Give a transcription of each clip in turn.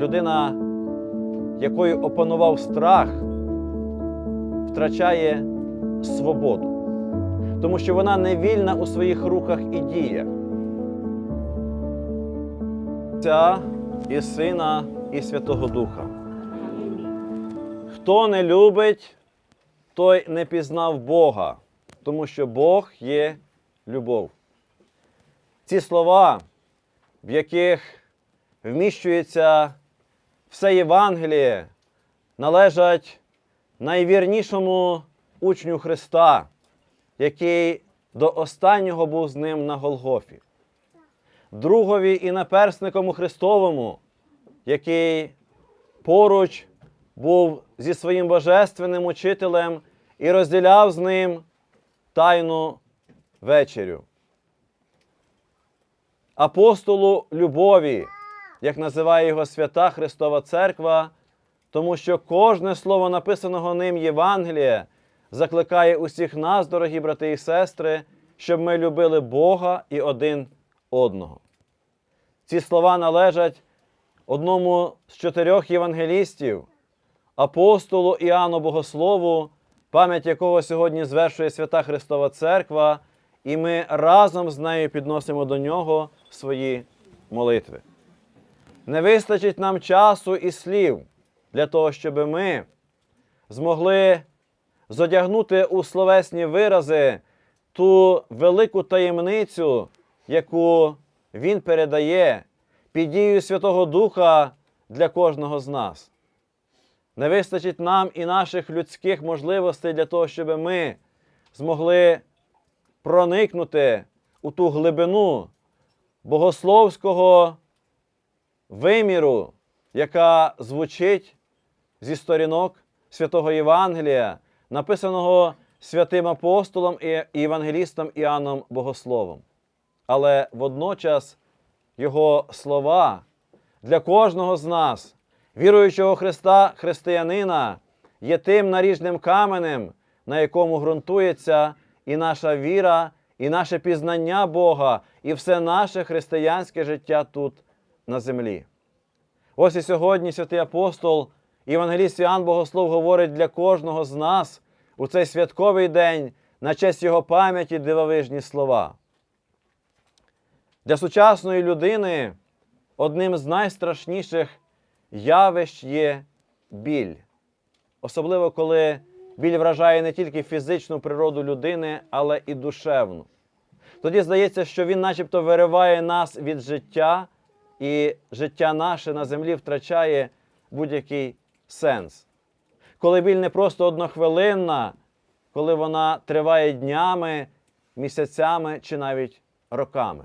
людина, якою опанував страх, втрачає свободу, тому що вона не вільна у своїх рухах і діях. Отця і Сина, і Святого Духа. Хто не любить, той не пізнав Бога, тому що Бог є любов. Ці слова, в яких вміщується все Євангеліє, належать найвірнішому учню Христа, який до останнього був з ним на Голгофі, другові і наперсникову Христовому, який поруч був зі своїм божественним учителем і розділяв з ним тайну вечерю. Апостолу любові, як називає його свята Христова Церква, тому що кожне слово написаного ним Євангелія закликає усіх нас, дорогі брати і сестри, щоб ми любили Бога і один одного. Ці слова належать одному з чотирьох євангелістів, апостолу Іоанну Богослову, пам'ять якого сьогодні звершує свята Христова Церква, і ми разом з нею підносимо до нього свої молитви. Не вистачить нам часу і слів для того, щоб ми змогли зодягнути у словесні вирази ту велику таємницю, яку Він передає під дією Святого Духа для кожного з нас. Не вистачить нам і наших людських можливостей для того, щоб ми змогли проникнути у ту глибину богословського виміру, яка звучить зі сторінок святого Євангелія, написаного святим апостолом і євангелістом Іоанном Богословом. Але водночас його слова для кожного з нас, віруючого Христа, християнина, є тим наріжним каменем, на якому ґрунтується і наша віра, і наше пізнання Бога, і все наше християнське життя тут на землі. Ось і сьогодні святий апостол, Євангеліст Іоанн Богослов говорить для кожного з нас у цей святковий день на честь його пам'яті дивовижні слова. Для сучасної людини одним з найстрашніших явищ є біль. Особливо, коли біль вражає не тільки фізичну природу людини, але і душевну. Тоді здається, що він начебто вириває нас від життя, і життя наше на землі втрачає будь-який сенс. Коли біль не просто однохвилинна, коли вона триває днями, місяцями чи навіть роками.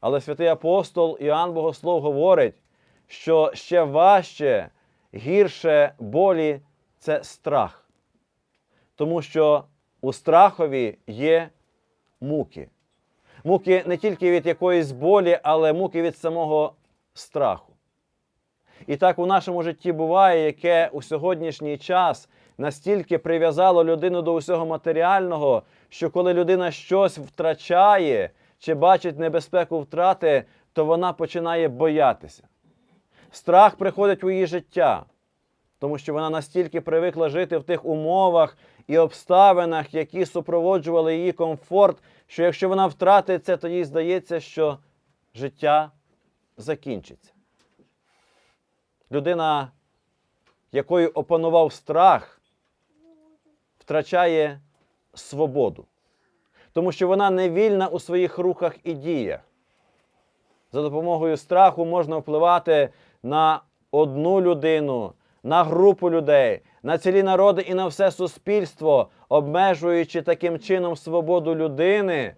Але святий апостол Іоанн Богослов говорить, що ще важче, гірше болі це страх. Тому що у страхові є муки. Муки не тільки від якоїсь болі, але муки від самого страху. І так у нашому житті буває, яке у сьогоднішній час настільки прив'язало людину до усього матеріального, що коли людина щось втрачає чи бачить небезпеку втрати, то вона починає боятися. Страх приходить у її життя, тому що вона настільки привикла жити в тих умовах і обставинах, які супроводжували її комфорт, що якщо вона втратить це, то їй здається, що життя закінчиться. Людина, якою опанував страх, втрачає свободу, тому що вона не вільна у своїх рухах і діях. За допомогою страху можна впливати на одну людину, на групу людей, на цілі народи і на все суспільство, обмежуючи таким чином свободу людини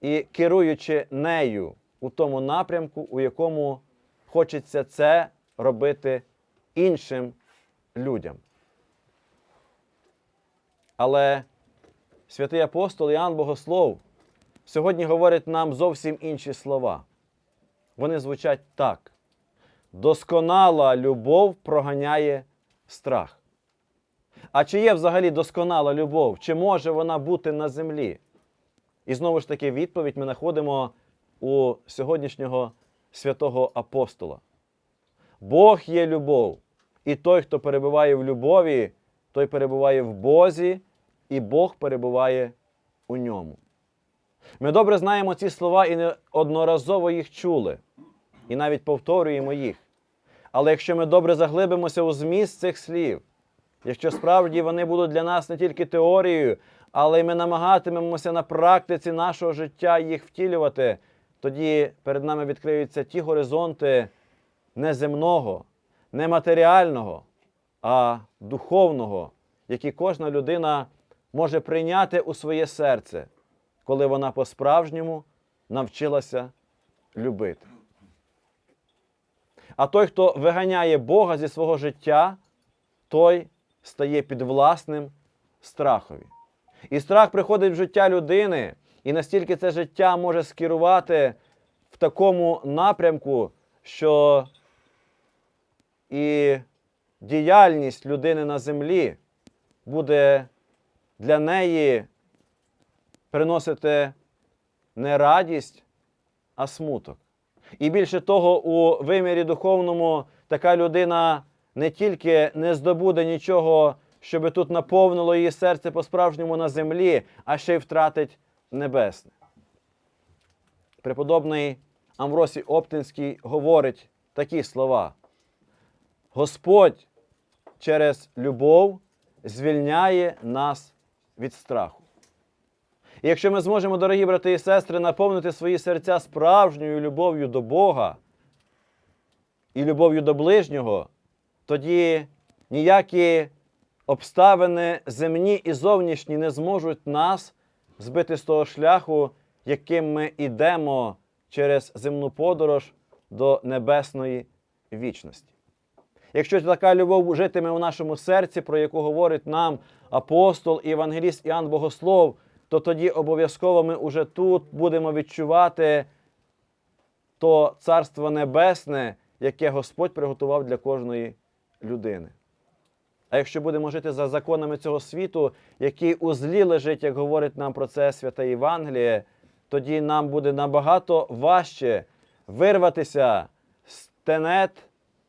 і керуючи нею у тому напрямку, у якому хочеться це робити іншим людям. Але святий апостол Іоанн Богослов сьогодні говорить нам зовсім інші слова. Вони звучать так: досконала любов проганяє страх. А чи є взагалі досконала любов? Чи може вона бути на землі? І знову ж таки, відповідь ми знаходимо у сьогоднішнього святого апостола. Бог є любов. І той, хто перебуває в любові, той перебуває в Бозі, і Бог перебуває у ньому. Ми добре знаємо ці слова і неодноразово їх чули, і навіть повторюємо їх. Але якщо ми добре заглибимося у зміст цих слів, якщо справді вони будуть для нас не тільки теорією, але й ми намагатимемося на практиці нашого життя їх втілювати, тоді перед нами відкриються ті горизонти не земного, не матеріального, а духовного, які кожна людина може прийняти у своє серце, коли вона по-справжньому навчилася любити. А той, хто виганяє Бога зі свого життя, той стає підвласним страхові. І страх приходить в життя людини, і настільки це життя може скерувати в такому напрямку, що і діяльність людини на землі буде для неї приносити не радість, а смуток. І більше того, у вимірі духовному така людина не тільки не здобуде нічого, щоби тут наповнило її серце по-справжньому на землі, а ще й втратить небесне. Преподобний Амвросій Оптинський говорить такі слова: Господь через любов звільняє нас від страху. І якщо ми зможемо, дорогі брати і сестри, наповнити свої серця справжньою любов'ю до Бога і любов'ю до ближнього, тоді ніякі обставини земні і зовнішні не зможуть нас збити з того шляху, яким ми йдемо через земну подорож до небесної вічності. Якщо така любов житиме у нашому серці, про яку говорить нам апостол і евангеліст Іоанн Богослов, то тоді обов'язково ми уже тут будемо відчувати то Царство Небесне, яке Господь приготував для кожної людини. А якщо будемо жити за законами цього світу, який у злі лежить, як говорить нам про це свята Євангеліє, тоді нам буде набагато важче вирватися з тенет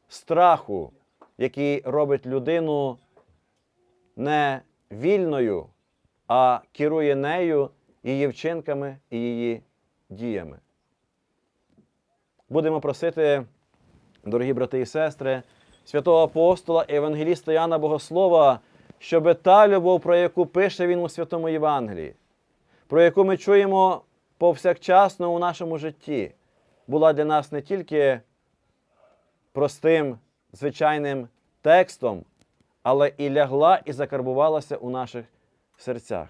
страху, який робить людину не вільною, а керує нею, її вчинками і її діями. Будемо просити, дорогі брати і сестри, святого апостола евангеліста Яна Богослова, щоб та любов, про яку пише він у Святому Євангелії, про яку ми чуємо повсякчасно у нашому житті, була для нас не тільки простим, звичайним текстом, але і лягла і закарбувалася у наших серцях.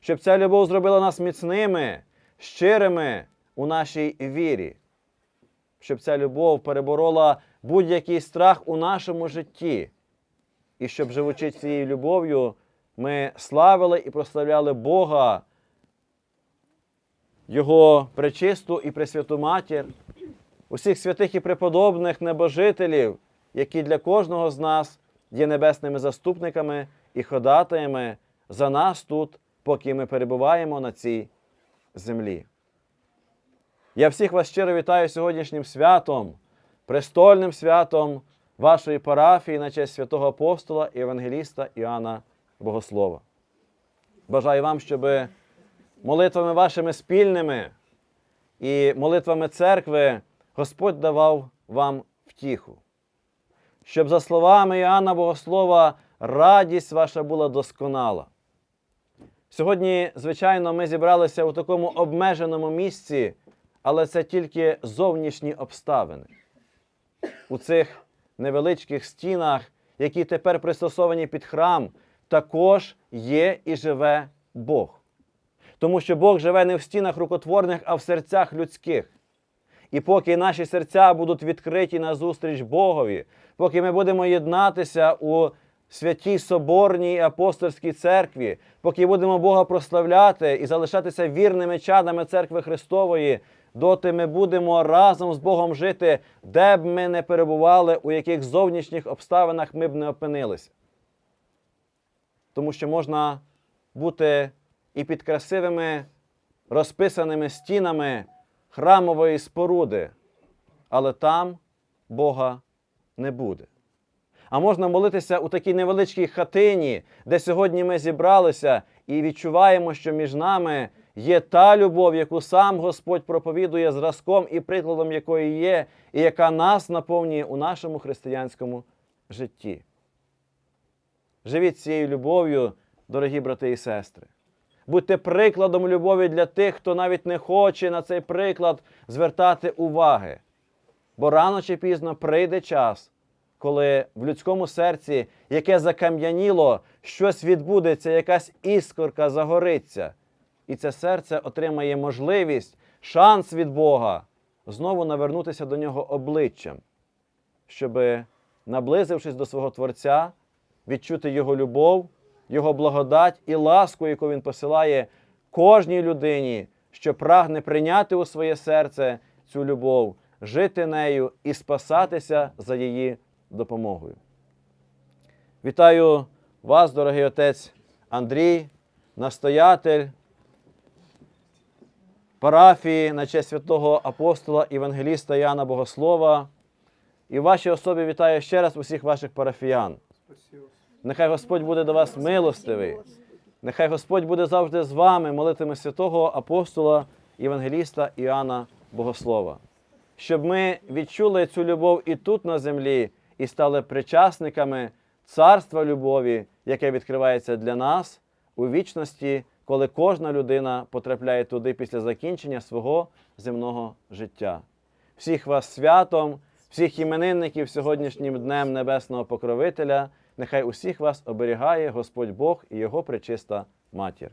Щоб ця любов зробила нас міцними, щирими у нашій вірі, щоб ця любов переборола будь-який страх у нашому житті, і щоб, живучи цією любов'ю, ми славили і прославляли Бога, Його пречисту і пресвяту матір, усіх святих і преподобних небожителів, які для кожного з нас є небесними заступниками і ходатаями за нас тут, поки ми перебуваємо на цій землі. Я всіх вас щиро вітаю сьогоднішнім святом, престольним святом вашої парафії на честь святого апостола і евангеліста Іоанна Богослова. Бажаю вам, щоб молитвами вашими спільними і молитвами церкви Господь давав вам втіху. Щоб, за словами Іоанна Богослова, радість ваша була досконала. Сьогодні, звичайно, ми зібралися у такому обмеженому місці, але це тільки зовнішні обставини. У цих невеличких стінах, які тепер пристосовані під храм, також є і живе Бог. Тому що Бог живе не в стінах рукотворних, а в серцях людських. І поки наші серця будуть відкриті назустріч Богові, поки ми будемо єднатися у святій Соборній апостольській церкві, поки будемо Бога прославляти і залишатися вірними чадами церкви Христової, доти ми будемо разом з Богом жити, де б ми не перебували, у яких зовнішніх обставинах ми б не опинилися. Тому що можна бути і під красивими розписаними стінами храмової споруди, але там Бога не буде. А можна молитися у такій невеличкій хатині, де сьогодні ми зібралися і відчуваємо, що між нами є та любов, яку сам Господь проповідує зразком і прикладом якої є, і яка нас наповнює у нашому християнському житті. Живіть цією любов'ю, дорогі брати і сестри. Будьте прикладом любові для тих, хто навіть не хоче на цей приклад звертати уваги. Бо рано чи пізно прийде час, коли в людському серці, яке закам'яніло, щось відбудеться, якась іскорка загориться, і це серце отримає можливість, шанс від Бога знову навернутися до нього обличчям, щоб, наблизившись до свого Творця, відчути Його любов, Його благодать і ласку, яку Він посилає кожній людині, що прагне прийняти у своє серце цю любов, жити нею і спасатися за її допомогою. Вітаю вас, дорогий отець Андрій, настоятель парафії на честь святого апостола Євангеліста Яна Богослова. І в вашій особі вітаю ще раз усіх ваших парафіян. Нехай Господь буде до вас милостивий. Нехай Господь буде завжди з вами, молитиме святого апостола Євангеліста Іоанна Богослова. Щоб ми відчули цю любов і тут на землі, і стали причасниками царства любові, яке відкривається для нас у вічності, коли кожна людина потрапляє туди після закінчення свого земного життя. Всіх вас святом, всіх іменинників сьогоднішнім днем Небесного Покровителя. Нехай усіх вас оберігає Господь Бог і Його пречиста матір.